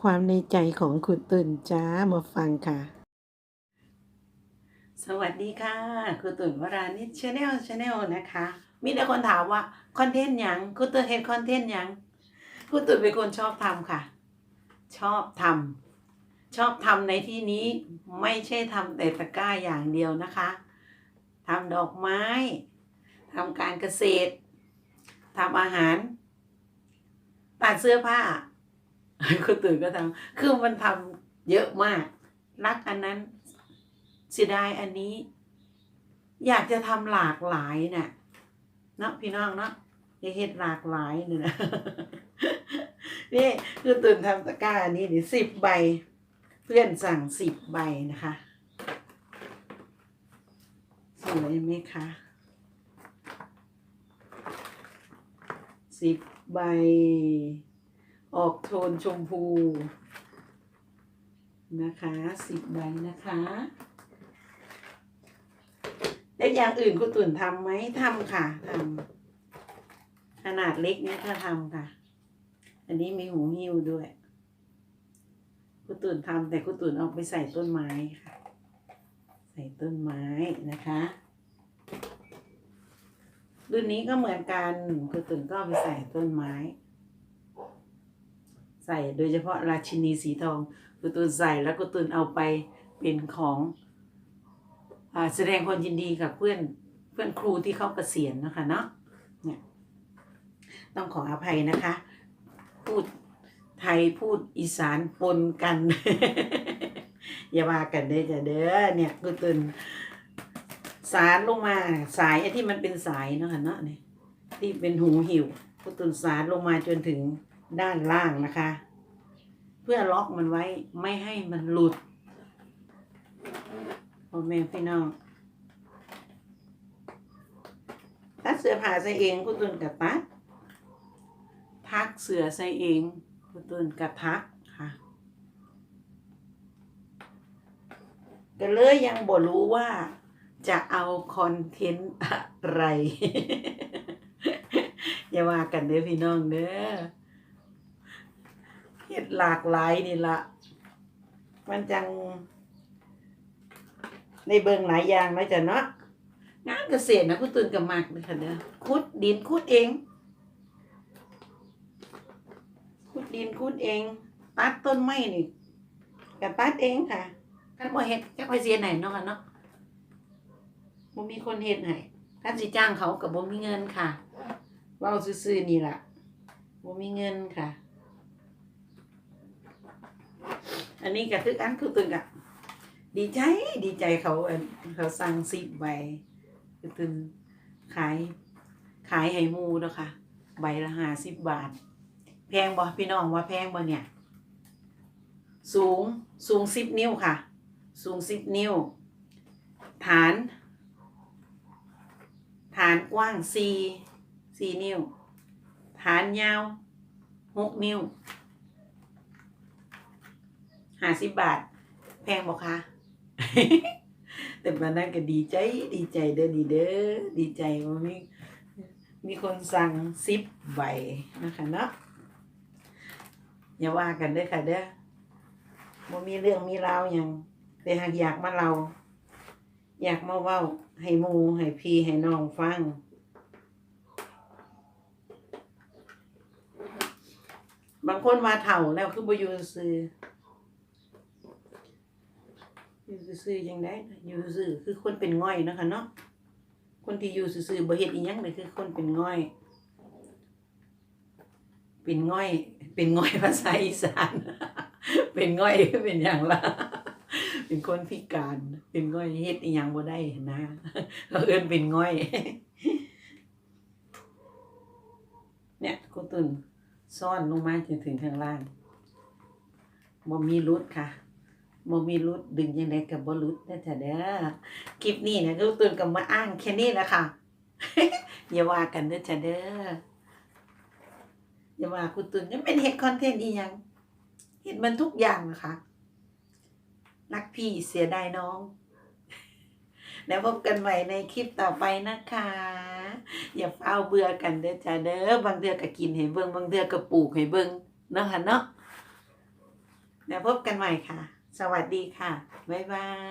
ความในใจของคุณตื่นจ้ามาฟังค่ะ สวัสดีค่ะคุณตื่นวรานิชชาแนลชาแนลนะคะ มีแต่คนถามว่าคอนเทนต์ยังคุณตื่นเห็นคอนเทนต์ยังคุณตื่นเป็นคนชอบทำค่ะ ชอบทำชอบทำในที่นี้ไม่ใช่ทำแต่ตะกร้าอย่างเดียวนะคะทำดอกไม้ทำการเกษตรทำอาหารตัดเสื้อผ้า คุณตื่นก็ทำคือมันทำเยอะมาก รักอันนั้นเสียดายอันนี้ อยากจะทำหลากหลายน่ะเนาะพี่น้องเนาะอยากเห็ดหลากหลายเนี่ยนะนี่คือตื่นทำตะกร้าอันนี้นี่สิบใบ เพื่อนสั่งสิบใบนะคะสวยไหมคะสิบใบ ออกโทนชมพู นะคะสิบใบนะคะแล้วอย่างอื่นคุณตุ่นทำไหมทำค่ะทำขนาดเล็กเนี้ยก็ทำค่ะ อันนี้มีหูหิ้วด้วยคุณตุ่นทำแต่คุณตุ่นเอาไปใส่ต้นไม้ค่ะ ใส่ต้นไม้นะคะ รุ่นนี้ก็เหมือนกันคุณตุ่นก็ไปใส่ต้นไม้ ใส่โดยเฉพาะราชินีสีทองกุตุนใส่แล้วกุตุนเอาไปเป็นของอาแสดงความยินดีกับเพื่อนเพื่อนครูที่เขาเกษียณนะคะเนาะเนี่ยต้องขออภัยนะคะ พูดไทยพูดอีสานปนกัน อย่าว่ากันเด้อจ้ะเด้อเนี่ยกุตุนสารลงมาสายไอ้ที่มันเป็นสายเนาะค่ะเนาะเนี่ยที่เป็นหูหิวกุตุนสารลงมาจนถึง ด้านล่างนะคะ เพื่อล็อกมันไว้ไม่ให้มันหลุดพ่อแม่พี่น้องตัดเสื้อผ้าใส่เองคุณตุนกับตัดทักเสื้อใส่เองคุณตุนกับทักค่ะก็เลยยังบ่รู้ว่าจะเอาคอนเทนต์อะไร อย่าว่ากันเด้อพี่น้องเด้อ เฮ็ดหลากหลายนี่ละมันจังในเบิงหลายอย่างแล้วจ้ะเนาะงานเกษตรนะคุณตุนกับมากเลยค่ะเด้อขุดดินขุดเองขุดดินขุดเอง ตัดต้นไม้นี่ก็ตัดเองค่ะคันบ่เฮ็ดจักไปเสียไหนเนาะค่ะเนาะบ่มีคนเฮ็ดให้คันสิจ้างเขาก็บ่มีเงินค่ะเว้าซื่อๆนี่ล่ะบ่มีเงินค่ะ อันนี้ก็คืออันคือตึงอะดีใจดีใจเขาเขาสั่งสิบใบคือตึงขาย ขายให้หมูเนาะค่ะ ใบละห้าสิบบาท แพงบ่พี่น้องว่าแพงบ่เนี่ย สูงสูงสิบนิ้วค่ะ สูงสิบนิ้ว ฐาน ฐานกว้างสี่สี่นิ้ว ฐานยาวหกนิ้ว ห้าสิบบาท แพงบอกคะแต่มานั่นก็ดีใจ ดีใจเด้อดีเด้อดีใจว่ามีมีคนสั่งซิปใบนะคะเนาะอย่าว่ากันเด้อค่ะเด้อบ่มีเรื่องมีราวอย่างแต่หากอยากมาเรา อยากมาเว้า ให้หมูให้พี่ให้น้องฟังบางคนมาเถ่าแล้วคือบ่อยู่ซื่อ อยู่ซื่อๆยังได้อยู่ซื่อคือคนเป็นง่อยนะคะเนาะคนที่อยู่ซื่อๆบ่เฮ็ดอีหยังเลยคือคนเป็นง่อย เป็นง่อย เป็นง่อยภาษาอีสาน เป็นง่อยเป็นอย่างละเป็นคนพิการ เป็นง่อยเฮ็ดอีหยังบ่ได้นะเขาเอิ้นเป็นง่อย เนี่ยคุณตุนซ่อนลงมาจนถึงข้างล่างบ่มีรุดค่ะ บ่มีรุดดึงยังไงกับบ่รุดนะจ๊ะเด้อคลิปนี้นะลูกตุนกับมาอ้างแค่นี้แหละค่ะอย่าว่ากันเด้อจ้ะเด้ออย่าว่าคุณตุนยังเป็นเฮ็ดคอนเทนต์อีหยังเฮ็ดมันทุกอย่างนะคะรักพี่เสียดายน้อง แล้วพบกันใหม่ในคลิปต่อไปนะคะ อย่าเฝ้าเบื่อกันเด้อจ้ะเด้อบางเทื่อก็กินให้เบิ่งบางเทื่อก็ปลูกให้เบิ่งเนาะค่ะเนาะเดี๋ยวพบกันใหม่ค่ะ สวัสดีค่ะ บ๊ายบาย